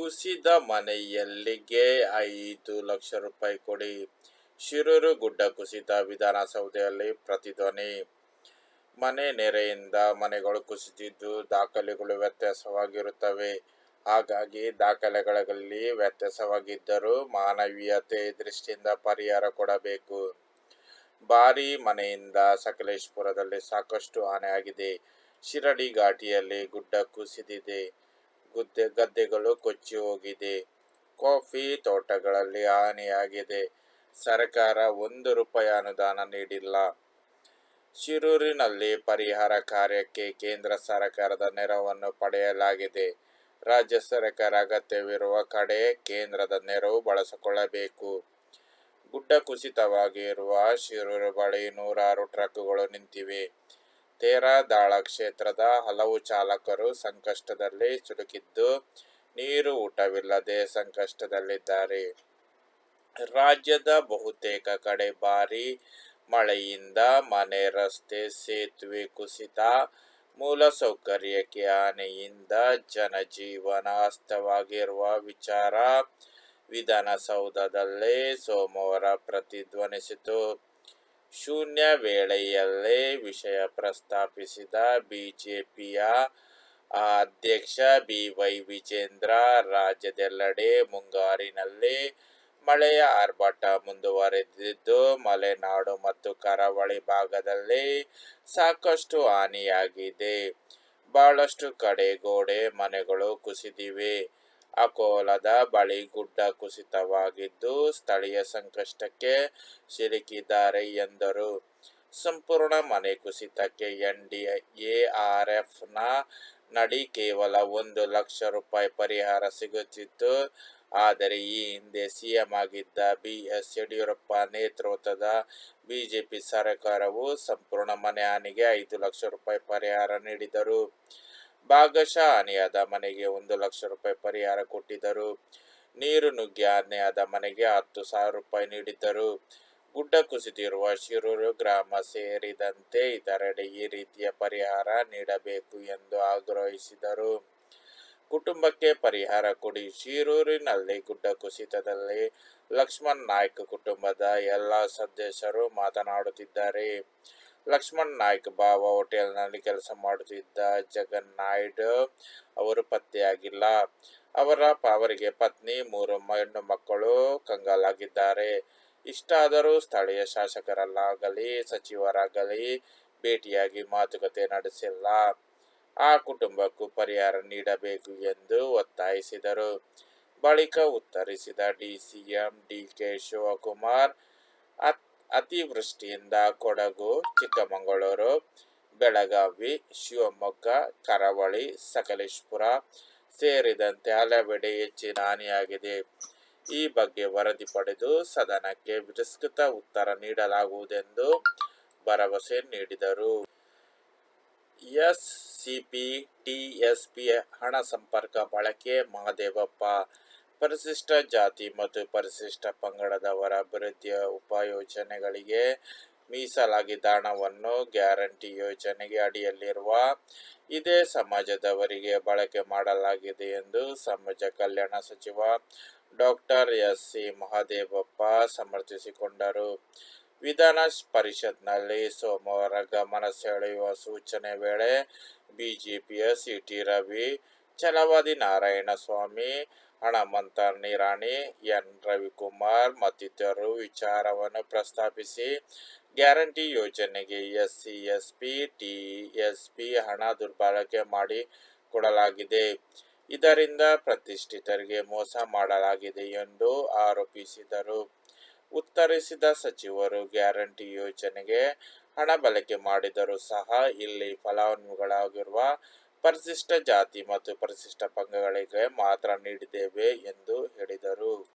ಕುಸಿದ ಮನೆಯಲ್ಲಿಗೆ ಐದು ಲಕ್ಷ ರೂಪಾಯಿ ಕೊಡಿ. ಶಿರೂರು ಗುಡ್ಡ ಕುಸಿತ ವಿಧಾನಸೌಧದಲ್ಲಿ ಪ್ರತಿಧ್ವನಿ ಮನೆ ನೆರೆಯಿಂದ ಮನೆಗಳು ಕುಸಿದಿದ್ದು ದಾಖಲೆಗಳು ವ್ಯತ್ಯಾಸವಾಗಿರುತ್ತವೆ. ಹಾಗಾಗಿ ದಾಖಲೆಗಳಲ್ಲಿ ವ್ಯತ್ಯಾಸವಾಗಿದ್ದರೂ ಮಾನವೀಯತೆ ದೃಷ್ಟಿಯಿಂದ ಪರಿಹಾರ ಕೊಡಬೇಕು. ಭಾರಿ ಮನೆಯಿಂದ ಸಕಲೇಶ್ಪುರದಲ್ಲಿ ಸಾಕಷ್ಟು ಹಾನಿಯಾಗಿದೆ ಶಿರಡಿ ಘಾಟಿಯಲ್ಲಿ ಗುಡ್ಡ ಕುಸಿದಿದೆ. ಗುದ್ದೆ ಗದ್ದೆಗಳು ಕೊಚ್ಚಿ ಹೋಗಿದೆ. ಕಾಫಿ ತೋಟಗಳಲ್ಲಿ ಹಾನಿಯಾಗಿದೆ. ಸರ್ಕಾರ ಒಂದು ರೂಪಾಯಿ ಅನುದಾನ ನೀಡಿಲ್ಲ. ಶಿರೂರಿನಲ್ಲಿ ಪರಿಹಾರ ಕಾರ್ಯಕ್ಕೆ ಕೇಂದ್ರ ಸರ್ಕಾರದ ನೆರವನ್ನು ಪಡೆಯಲಾಗಿದೆ. ರಾಜ್ಯ ಸರ್ಕಾರ ಅಗತ್ಯವಿರುವ ಕಡೆ ಕೇಂದ್ರದ ನೆರವು ಬಳಸಿಕೊಳ್ಳಬೇಕು. ಗುಡ್ಡ ಕುಸಿತವಾಗಿರುವ ಶಿರೂರು ಬಳಿ ನೂರಾರು ಟ್ರಕ್ಗಳು ನಿಂತಿವೆ. ತೇರಾದಾಳ ಕ್ಷೇತ್ರದ ಹಲವು ಚಾಲಕರು ಸಂಕಷ್ಟದಲ್ಲಿ ಸಿಲುಕಿದ್ದು, ನೀರು ಊಟವಿಲ್ಲದೆ ಸಂಕಷ್ಟದಲ್ಲಿದ್ದಾರೆ. ರಾಜ್ಯದ ಬಹುತೇಕ ಕಡೆ ಭಾರಿ ಮಳೆಯಿಂದ ಮನೆ, ರಸ್ತೆ ಸೇತುವೆ ಕುಸಿತ ಮೂಲಸೌಕರ್ಯಕ್ಕೆ ಹಾನಿಯಿಂದ ಜನಜೀವನ ಅಸ್ತವಾಗಿರುವ ವಿಚಾರ. ವಿಧಾನಸೌಧದಲ್ಲೇ ಸೋಮವಾರ ಪ್ರತಿಧ್ವನಿಸಿತು. ಶೂನ್ಯ ವೇಳೆಯಲ್ಲೇ ವಿಷಯ ಪ್ರಸ್ತಾಪಿಸಿದ ಬಿಜೆಪಿಯ ಅಧ್ಯಕ್ಷ ಬಿ ವೈ ವಿಜೇಂದ್ರ, ರಾಜ್ಯದೆಲ್ಲೆಡೆ ಮುಂಗಾರಿನಲ್ಲಿ ಮಳೆಯ ಆರ್ಭಟ ಮುಂದುವರೆದಿದ್ದು, ಮಲೆನಾಡು ಮತ್ತು ಕರಾವಳಿ ಭಾಗದಲ್ಲಿ ಸಾಕಷ್ಟು ಹಾನಿಯಾಗಿದೆ. ಬಹಳಷ್ಟು ಕಡೆ ಗೋಡೆ ಮನೆಗಳು ಕುಸಿದಿವೆ. ಅಕೋಲದ ಬಳಿ ಗುಡ್ಡ ಕುಸಿತವಾಗಿದ್ದು ಸ್ಥಳೀಯ ಸಂಕಷ್ಟಕ್ಕೆ ಸಿಲುಕಿದ್ದಾರೆ ಎಂದರು. ಸಂಪೂರ್ಣ ಮನೆ ಕುಸಿತಕ್ಕೆ ಎನ್ಡಿಎಆರ್ಎಫ್ನ ನಡಿ ಕೇವಲ ಒಂದು ಲಕ್ಷ ರೂಪಾಯಿ ಪರಿಹಾರ ಸಿಗುತ್ತಿತ್ತು. ಆದರೆ ಈ ಹಿಂದೆ ಸಿಎಂ ಆಗಿದ್ದ ಬಿ ಎಸ್ ಯಡಿಯೂರಪ್ಪ ನೇತೃತ್ವದ ಬಿಜೆಪಿ ಸರ್ಕಾರವು ಸಂಪೂರ್ಣ ಮನೆ ಹಾನಿಗೆ ಐದು ಲಕ್ಷ ರೂಪಾಯಿ ಪರಿಹಾರ ನೀಡಿದರು. ಭಾಗಶಃ ಹಾನಿಯಾದ ಮನೆಗೆ ಒಂದು ಲಕ್ಷ ರೂಪಾಯಿ ಪರಿಹಾರ ಕೊಟ್ಟಿದ್ದರು. ನೀರು ನುಗ್ಗಿ ಆನೆಯಾದ ಮನೆಗೆ ಹತ್ತು ಸಾವಿರ ರೂಪಾಯಿ ನೀಡಿದ್ದರು. ಗುಡ್ಡ ಕುಸಿದಿರುವ ಶಿರೂರು ಗ್ರಾಮ ಸೇರಿದಂತೆ ಇತರೆಡೆ ಈ ರೀತಿಯ ಪರಿಹಾರ ನೀಡಬೇಕು ಎಂದು ಆಗ್ರಹಿಸಿದರು. ಕುಟುಂಬಕ್ಕೆ ಪರಿಹಾರ ಕೊಡಿ. ಶಿರೂರಿನಲ್ಲಿ ಗುಡ್ಡ ಕುಸಿತದಲ್ಲಿ ಲಕ್ಷ್ಮಣ್ ನಾಯ್ಕ ಕುಟುಂಬದ ಎಲ್ಲ ಸದಸ್ಯರು ಮಾತನಾಡುತ್ತಿದ್ದಾರೆ. ಲಕ್ಷ್ಮಣ್ ನಾಯ್ಕ್ ಬಾವ ಹೋಟೆಲ್ನಲ್ಲಿ ಕೆಲಸ ಮಾಡುತ್ತಿದ್ದ ಜಗನ್ ನಾಯ್ಡು ಅವರು ಪತ್ತೆಯಾಗಿಲ್ಲ. ಅವರ ಅವರಿಗೆ ಪತ್ನಿ, ಮೂರು ಹೆಣ್ಣು ಮಕ್ಕಳು ಕಂಗಾಲಾಗಿದ್ದಾರೆ. ಇಷ್ಟಾದರೂ ಸ್ಥಳೀಯ ಶಾಸಕರಲ್ಲಾಗಲಿ, ಸಚಿವರಾಗಲಿ ಭೇಟಿಯಾಗಿ ಮಾತುಕತೆ ನಡೆಸಿಲ್ಲ. ಆ ಕುಟುಂಬಕ್ಕೂ ಪರಿಹಾರ ನೀಡಬೇಕು ಎಂದು ಒತ್ತಾಯಿಸಿದರು. ಬಳಿಕ ಉತ್ತರಿಸಿದ ಡಿಸಿಎಂ ಡಿಕೆ ಶಿವಕುಮಾರ್ ಅತ್ ಅತಿವೃಷ್ಟಿಯಿಂದ ಕೊಡಗು, ಚಿಕ್ಕಮಗಳೂರು, ಬೆಳಗಾವಿ, ಶಿವಮೊಗ್ಗ, ಕರಾವಳಿ, ಸಕಲೇಶಪುರ ಸೇರಿದಂತೆ ಹಲವೆಡೆ ಹೆಚ್ಚಿನ ಹಾನಿಯಾಗಿದೆ. ಈ ಬಗ್ಗೆ ವರದಿ ಪಡೆದು ಸದನಕ್ಕೆ ವಿಸ್ತೃತ ಉತ್ತರ ನೀಡಲಾಗುವುದೆಂದು ಭರವಸೆ ನೀಡಿದರು. ಎಸ್ಸಿಪಿ, ಟಿಎಸ್ಪಿ ಹಣ ಸಂಪರ್ಕ ಬಳಕೆ ಮಹದೇವಪ್ಪ ಪರಿಶಿಷ್ಟ ಜಾತಿ ಮತ್ತು ಪರಿಶಿಷ್ಟ ಪಂಗಡದವರ ಅಭಿವೃದ್ಧಿಯ ಉಪಯೋಜನೆಗಳಿಗೆ ಮೀಸಲಾಗಿದ್ದ ಹಣವನ್ನು ಗ್ಯಾರಂಟಿ ಯೋಜನೆಗೆ ಅಡಿಯಲ್ಲಿರುವ ಇದೇ ಸಮಾಜದವರಿಗೆ ಬಳಕೆ ಮಾಡಲಾಗಿದೆ ಎಂದು ಸಮಾಜ ಕಲ್ಯಾಣ ಸಚಿವ ಡಾಕ್ಟರ್ ಎಸ್ ಸಿ ಮಹಾದೇವಪ್ಪ ಸಮರ್ಥಿಸಿಕೊಂಡರು. ವಿಧಾನ ಪರಿಷತ್ನಲ್ಲಿ ಸೋಮವಾರ ಗಮನ ಸೆಳೆಯುವ ಸೂಚನೆ ವೇಳೆ ಬಿಜೆಪಿಯ ಸಿಟಿ ರವಿ, ಛಲವಾದಿ ನಾರಾಯಣಸ್ವಾಮಿ ಹಣಮಂತ ನಿರಾಣಿ ಎನ್. ರವಿಕುಮಾರ್ ಮತ್ತಿತರರು ವಿಚಾರವನ್ನು ಪ್ರಸ್ತಾಪಿಸಿ, ಗ್ಯಾರಂಟಿ ಯೋಜನೆಗೆ S C S P T S P ಹಣ ದುರ್ಬಳಕೆ ಮಾಡಿ ಕೊಡಲಾಗಿದೆ. ಇದರಿಂದ ಪ್ರತಿಷ್ಠಿತರಿಗೆ ಮೋಸ ಮಾಡಲಾಗಿದೆ ಎಂದು ಆರೋಪಿಸಿದರು. ಉತ್ತರಿಸಿದ ಸಚಿವರು, ಗ್ಯಾರಂಟಿ ಯೋಜನೆಗೆ ಹಣ ಬಳಕೆ ಮಾಡಿದರೂ ಸಹ ಇಲ್ಲಿ ಫಲಾನುಭವಿಗಳಾಗಿರುವ ಪರಿಶಿಷ್ಟ ಜಾತಿ ಮತ್ತು ಪರಿಶಿಷ್ಟ ಪಂಗಡಗಳಿಗೆ ಮಾತ್ರ ನೀಡಿದ್ದೇವೆ ಎಂದು ಹೇಳಿದರು.